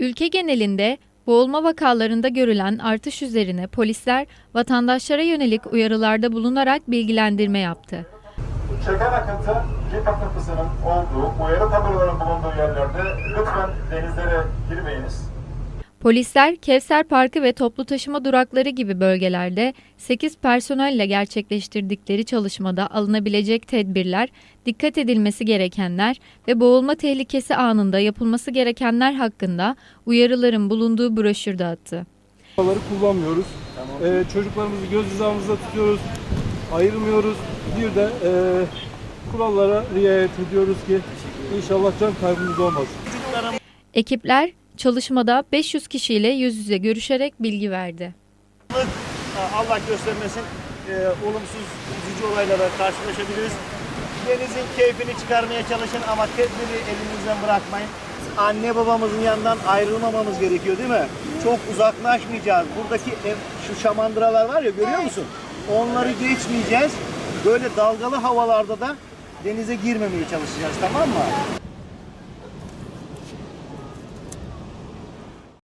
Ülke genelinde boğulma vakalarında görülen artış üzerine polisler vatandaşlara yönelik uyarılarda bulunarak bilgilendirme yaptı. Çeken akıntı, jip akıntısının olduğu, uyarı tabelaların bulunduğu yerlerde lütfen denizlere girmeyiniz. Polisler Kevser Parkı ve toplu taşıma durakları gibi bölgelerde 8 personelle gerçekleştirdikleri çalışmada alınabilecek tedbirler, dikkat edilmesi gerekenler ve boğulma tehlikesi anında yapılması gerekenler hakkında uyarıların bulunduğu broşür dağıttı. Arabaları kullanmıyoruz. Ee, çocuklarımızı göz hizamızda tutuyoruz. Ayırmıyoruz. Bir de e, kurallara riayet ediyoruz ki inşallah can kaybımız olmaz. Ekipler çalışmada 500 kişiyle yüz yüze görüşerek bilgi verdi. Allah göstermesin e, olumsuz üzücü olaylara karşılaşabiliriz. Denizin keyfini çıkarmaya çalışın ama tedbiri elinizden bırakmayın. Anne babamızın yanından ayrılmamamız gerekiyor değil mi? Çok uzaklaşmayacağız. Buradaki ev, şu şamandıralar var ya görüyor musun? Onları geçmeyeceğiz. Böyle dalgalı havalarda da denize girmemeye çalışacağız tamam mı?